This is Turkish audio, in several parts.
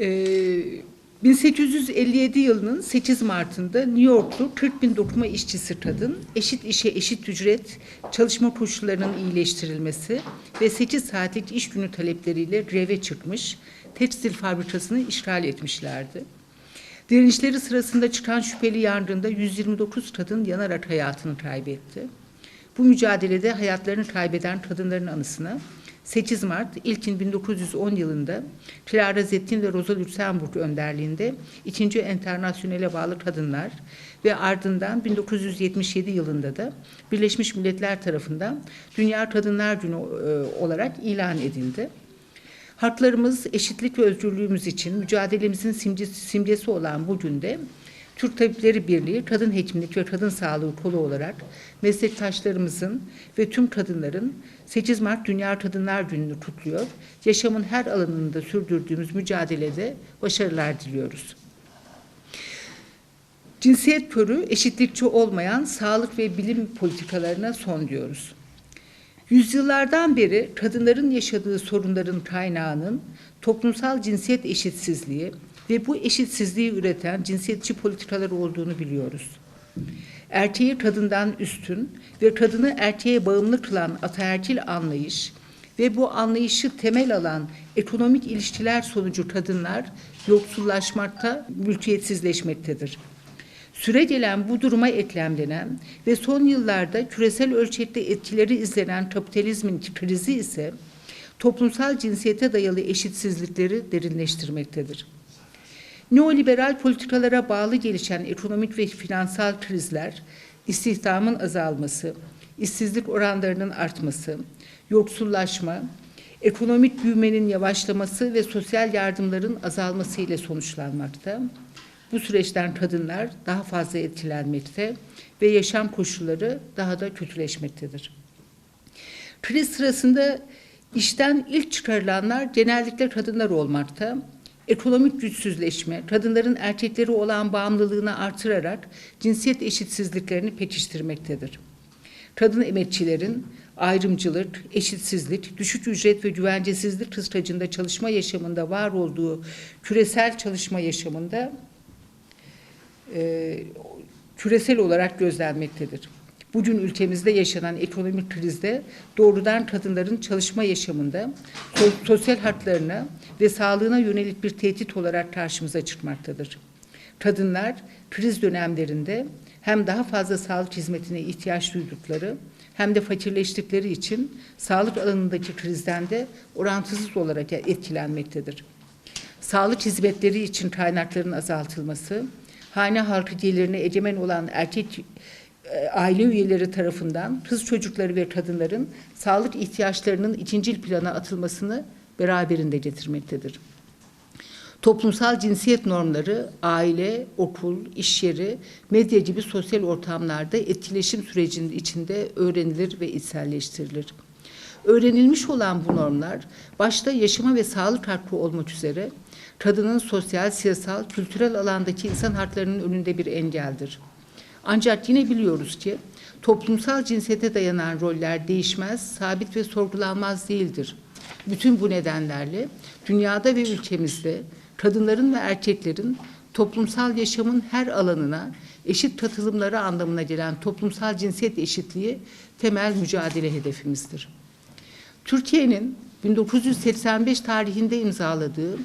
Ee, 1857 yılının 8 Mart'ında New Yorklu 40 bin dokuma işçisi kadın eşit işe eşit ücret, çalışma koşullarının iyileştirilmesi ve 8 saatlik iş günü talepleriyle greve çıkmış, tekstil fabrikasını işgal etmişlerdi. Direnişleri sırasında çıkan şüpheli yangında 129 kadın yanarak hayatını kaybetti. Bu mücadelede hayatlarını kaybeden kadınların anısına 8 Mart ilkin 1910 yılında Clara Zettin ve Rosa Luxemburg önderliğinde 2. Enternasyonel'e bağlı kadınlar ve ardından 1977 yılında da Birleşmiş Milletler tarafından Dünya Kadınlar Günü e, olarak ilan edildi. Haklarımız, eşitlik ve özgürlüğümüz için mücadelemizin simgesi, simgesi olan bu günde Türk Tabipleri Birliği Kadın Hekimlik ve Kadın Sağlığı kolu olarak meslektaşlarımızın ve tüm kadınların 8 Mart Dünya Kadınlar Günü'nü kutluyor. Yaşamın her alanında sürdürdüğümüz mücadelede başarılar diliyoruz. Cinsiyet körü, eşitlikçi olmayan sağlık ve bilim politikalarına son diyoruz. Yüzyıllardan beri kadınların yaşadığı sorunların kaynağının toplumsal cinsiyet eşitsizliği ve bu eşitsizliği üreten cinsiyetçi politikalar olduğunu biliyoruz. Erkeği kadından üstün ve kadını erkeğe bağımlı kılan ataerkil anlayış ve bu anlayışı temel alan ekonomik ilişkiler sonucu kadınlar yoksullaşmakta, mülkiyetsizleşmektedir. Süre gelen bu duruma eklemlenen ve son yıllarda küresel ölçekte etkileri izlenen kapitalizmin krizi ise toplumsal cinsiyete dayalı eşitsizlikleri derinleştirmektedir. Neoliberal politikalara bağlı gelişen ekonomik ve finansal krizler, istihdamın azalması, işsizlik oranlarının artması, yoksullaşma, ekonomik büyümenin yavaşlaması ve sosyal yardımların azalması ile sonuçlanmakta. Bu süreçten kadınlar daha fazla etkilenmekte ve yaşam koşulları daha da kötüleşmektedir. Kriz sırasında işten ilk çıkarılanlar genellikle kadınlar olmakta. Ekonomik güçsüzleşme, kadınların erkekleri olan bağımlılığını artırarak cinsiyet eşitsizliklerini pekiştirmektedir. Kadın emekçilerin ayrımcılık, eşitsizlik, düşük ücret ve güvencesizlik kıskacında çalışma yaşamında var olduğu küresel çalışma yaşamında e, küresel olarak gözlenmektedir. Bugün ülkemizde yaşanan ekonomik krizde doğrudan kadınların çalışma yaşamında sosyal haklarına ve sağlığına yönelik bir tehdit olarak karşımıza çıkmaktadır. Kadınlar kriz dönemlerinde hem daha fazla sağlık hizmetine ihtiyaç duydukları hem de fakirleştikleri için sağlık alanındaki krizden de orantısız olarak etkilenmektedir. Sağlık hizmetleri için kaynakların azaltılması, hane halkı gelirine egemen olan erkek aile üyeleri tarafından kız çocukları ve kadınların sağlık ihtiyaçlarının ikincil plana atılmasını beraberinde getirmektedir. Toplumsal cinsiyet normları aile, okul, iş yeri, medya gibi sosyal ortamlarda etkileşim sürecinin içinde öğrenilir ve içselleştirilir. Öğrenilmiş olan bu normlar başta yaşama ve sağlık hakkı olmak üzere kadının sosyal, siyasal, kültürel alandaki insan haklarının önünde bir engeldir. Ancak yine biliyoruz ki toplumsal cinsiyete dayanan roller değişmez, sabit ve sorgulanmaz değildir. Bütün bu nedenlerle dünyada ve ülkemizde kadınların ve erkeklerin toplumsal yaşamın her alanına eşit katılımları anlamına gelen toplumsal cinsiyet eşitliği temel mücadele hedefimizdir. Türkiye'nin 1985 tarihinde imzaladığı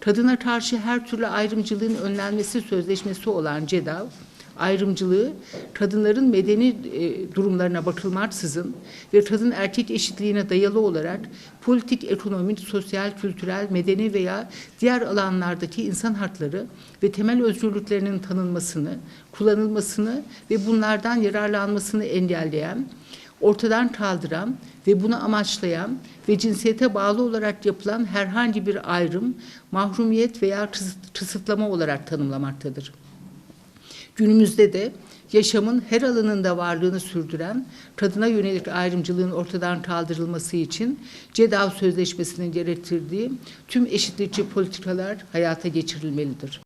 kadına karşı her türlü ayrımcılığın önlenmesi sözleşmesi olan CEDAW, ayrımcılığı kadınların medeni e, durumlarına bakılmaksızın ve kadın erkek eşitliğine dayalı olarak politik, ekonomik, sosyal, kültürel, medeni veya diğer alanlardaki insan hakları ve temel özgürlüklerinin tanınmasını, kullanılmasını ve bunlardan yararlanmasını engelleyen ortadan kaldıran ve bunu amaçlayan ve cinsiyete bağlı olarak yapılan herhangi bir ayrım, mahrumiyet veya kısıtlama olarak tanımlamaktadır. Günümüzde de yaşamın her alanında varlığını sürdüren kadına yönelik ayrımcılığın ortadan kaldırılması için CEDAW Sözleşmesi'nin gerektirdiği tüm eşitlikçi politikalar hayata geçirilmelidir.